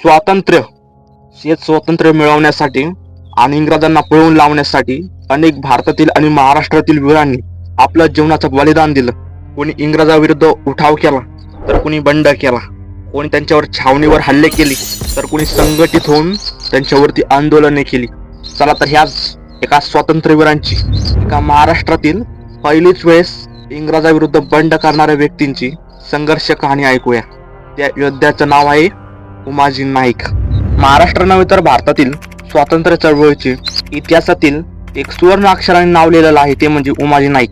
स्वातंत्र्य हे स्वातंत्र्य मिळवण्यासाठी आणि इंग्रजांना पळवून लावण्यासाठी अनेक भारतातील आणि महाराष्ट्रातील वीरांनी आपल्या जीवनाचं बलिदान दिलं. कोणी इंग्रजाविरुद्ध उठाव केला तर कोणी बंड केला. कोणी त्यांच्यावर छावणीवर हल्ले केले तर कोणी संघटित होऊन त्यांच्यावरती आंदोलने केली. चला तर ह्याच एका स्वातंत्र्यवीरांची एका महाराष्ट्रातील पहिलीच वेळेस इंग्रजाविरुद्ध बंड करणाऱ्या व्यक्तींची संघर्ष कहाणी ऐकूया. त्या योद्ध्याचं नाव आहे उमाजी नाईक. महाराष्ट्र नव्हे तर भारतातील स्वातंत्र्य चळवळीचे इतिहासातील एक सुवर्ण अक्षराने नाव लिहिलेलं आहे ते म्हणजे उमाजी नाईक.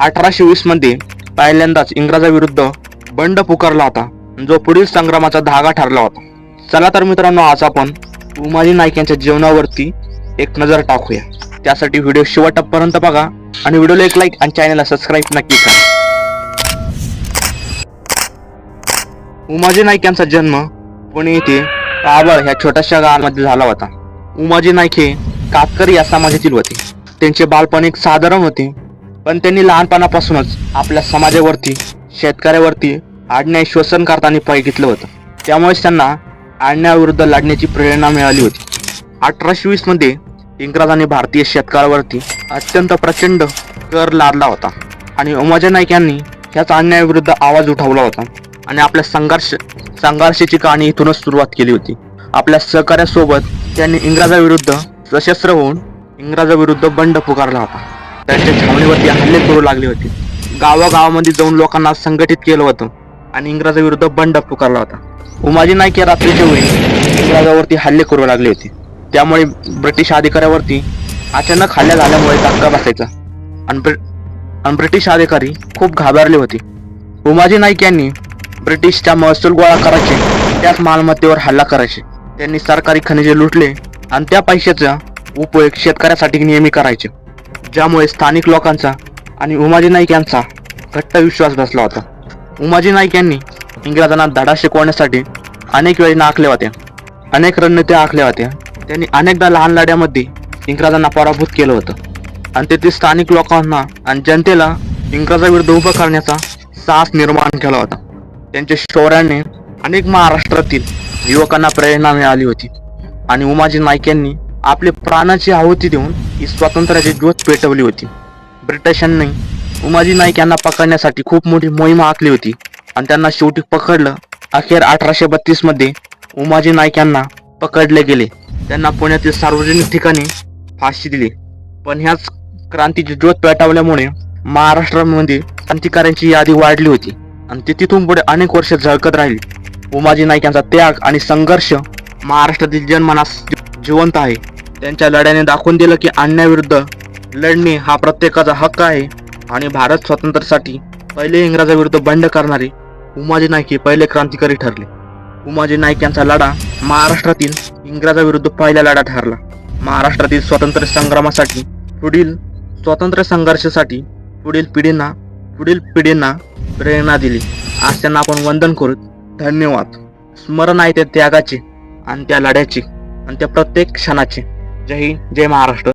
अठराशे वीसमध्ये पहिल्यांदाच इंग्रजाविरुद्ध बंड पुकारला होता. जो पुढील संग्रामाचा धागा ठरला होता. चला तर मित्रांनो आज आपण उमाजी नाईक यांच्या जीवनावरती एक नजर टाकूया. त्यासाठी व्हिडिओ शेवटपर्यंत बघा आणि व्हिडिओला एक लाईक आणि चॅनलला सबस्क्राईब नक्की करा. उमाजी नाईक यांचा जन्म पुणे येथे काबळ ह्या छोट्याशा गावामध्ये झाला होता. उमाजी नाईक हे कातकरी या समाजातील होते. त्यांचे बालपण एक साधारण होते. पण त्यांनी लहानपणापासूनच आपल्या समाजावरती शेतकऱ्यावरती आडण्या श्वसन करताना पाय घेतलं होतं. त्यामुळेच त्यांना आडण्याविरुद्ध लढण्याची प्रेरणा मिळाली होती. अठराशे वीसमध्ये इंग्रजांनी भारतीय शेतकऱ्यावरती अत्यंत प्रचंड कर लादला होता. आणि उमाजी नाईक यांनी ह्याच अन्यायाविरुद्ध आवाज उठवला होता. आणि आपल्या संघर्ष संघर्षाची कहाणी इथूनच सुरुवात केली होती. आपल्या सहकार्यासोबत त्यांनी इंग्रजाविरुद्ध सशस्त्र होऊन इंग्रजाविरुद्ध बंड पुकारला होता. त्यांच्या छावणीवरती हल्ले करू लागले होते. गावागावामध्ये जाऊन लोकांना संघटित केलं होतं आणि इंग्रजाविरुद्ध बंड पुकारला होता. उमाजी नाईक या रात्रीच्या वेळी इंग्रजावरती हल्ले करू लागले होते. त्यामुळे ब्रिटिश अधिकाऱ्यावरती अचानक हल्ला झाल्यामुळे धक्का बसायचा आणि आणि ब्रिटिश अधिकारी खूप घाबरले होते. उमाजी नाईक यांनी ब्रिटिशच्या महसूल गोळा करायचे त्याच मालमत्तेवर हल्ला करायचे. त्यांनी सरकारी खनिजे लुटले आणि त्या पैशाचा उपयोग शेतकऱ्यासाठी नेहमी करायचे. ज्यामुळे स्थानिक लोकांचा आणि उमाजी नाईक यांचा घट्ट विश्वास बसला होता. उमाजी नाईक यांनी इंग्रजांना धडा शिकवण्यासाठी अनेक वेळी नाकल्या होत्या. अनेक रणनीत्या आखल्या होत्या. त्यांनी अनेकदा लहान लढ्यामध्ये इंग्रजांना पराभूत केलं होतं. आणि तेथील स्थानिक लोकांना आणि जनतेला इंग्रजाविरुद्ध उभं करण्याचा साहस निर्माण केला होता. त्यांच्या शौर्याने अनेक महाराष्ट्रातील युवकांना प्रेरणा मिळाली होती. आणि उमाजी नाईक यांनी आपले प्राणाची आहुती देऊन ही स्वातंत्र्याची ज्योत पेटवली होती. ब्रिटिशांनी उमाजी नाईक यांना पकडण्यासाठी खूप मोठी मोहीम आखली होती. आणि त्यांना शेवटी पकडलं. अखेर अठराशे बत्तीसमध्ये उमाजी नाईक यांना पकडले गेले. त्यांना पुण्यातील सार्वजनिक ठिकाणी फाशी दिली. पण ह्याच क्रांतीची ज्योत पेटवल्यामुळे महाराष्ट्रामध्ये क्रांतिकाऱ्यांची यादी वाढली होती. आणि ती तिथून पुढे अनेक वर्ष झळकत राहिली. उमाजी नाईक यांचा त्याग आणि संघर्ष महाराष्ट्रातील जनमनास जिवंत आहे. त्यांच्या लढ्याने दाखवून दिलं की अन्यायाविरुद्ध लढणे हा प्रत्येकाचा हक्क आहे आणि भारत स्वातंत्र्यासाठी पहिले इंग्रजाविरुद्ध बंड करणारे उमाजी नाईक हे पहिले क्रांतिकारी ठरले. उमाजी नाईक यांचा लढा महाराष्ट्रातील इंग्रजाविरुद्ध पहिला लढा ठरला. महाराष्ट्रातील स्वातंत्र्य संग्रामासाठी पुढील स्वातंत्र्य संघर्षासाठी पुढील पिढींना पुढील पिढींना प्रेरणा दिली. आज त्यांना आपण वंदन करू. धन्यवाद. स्मरण आहे त्या त्यागाचे आणि त्या लढ्याचे आणि त्या प्रत्येक क्षणाचे. जय हिंद जय महाराष्ट्र.